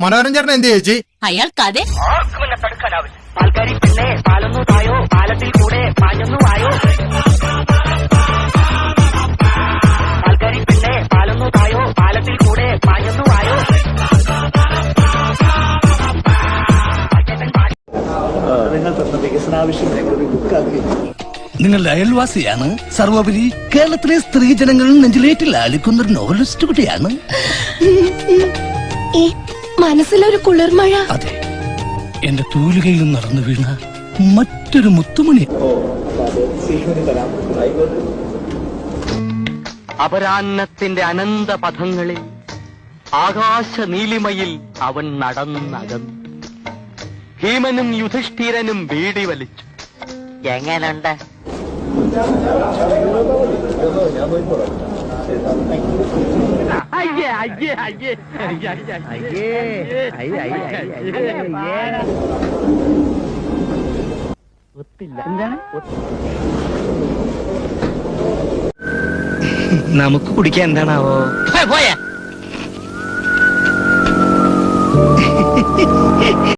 മനോഹരൻ ചേട്ടൻ എന്ത് ചേച്ചി അയാൾക്ക് അതെ എന്നെ തടുക്കാനാവില്ല. പാൽക്കാരി പെണ്ണെ പാലൊന്നു തായോ പാലത്തിൽ കൂടെ പാഞ്ഞൊന്നു വായോ. പാൽക്കാരി പെണ്ണെ പാലൊന്നു തായോ പാലത്തിൽ കൂടെ പാഞ്ഞൊന്നു വായോ. നിങ്ങൾ തന്ന വികസനാവശ്യങ്ങളെ ഒരു ബുക്കാക്കി നിങ്ങളുടെ അയൽവാസിയാണ് സർവോപരി കേരളത്തിലെ സ്ത്രീജനങ്ങളിൽ നെഞ്ചിലേറ്റിൽ ആലിക്കുന്ന ഒരു നോവലിസ്റ്റ് കൂടിയാണ് ഈ മനസ്സിലൊരു കുളിർമഴ. അതെ. എന്റെ തൂലികയിൽ നടന്നു വീണ മറ്റൊരു മുത്തുമണി. അപരാന്നത്തിന്റെ അനന്ത പഥങ്ങളിൽ ആകാശ നീലിമയിൽ അവൻ നടന്നകന്നു. ഭീമനും യുധിഷ്ഠിരനും വീടി വലിച്ചു. എങ്ങനുണ്ട്? അയ്യേ അയ്യേ അയ്യേ. അയ്യേ അയ്യേ അയ്യേ. ഒത്തില്ല. എന്താണ്? നമുക്ക് കുടിക്കാൻ എന്താണാവോ? പോയാ.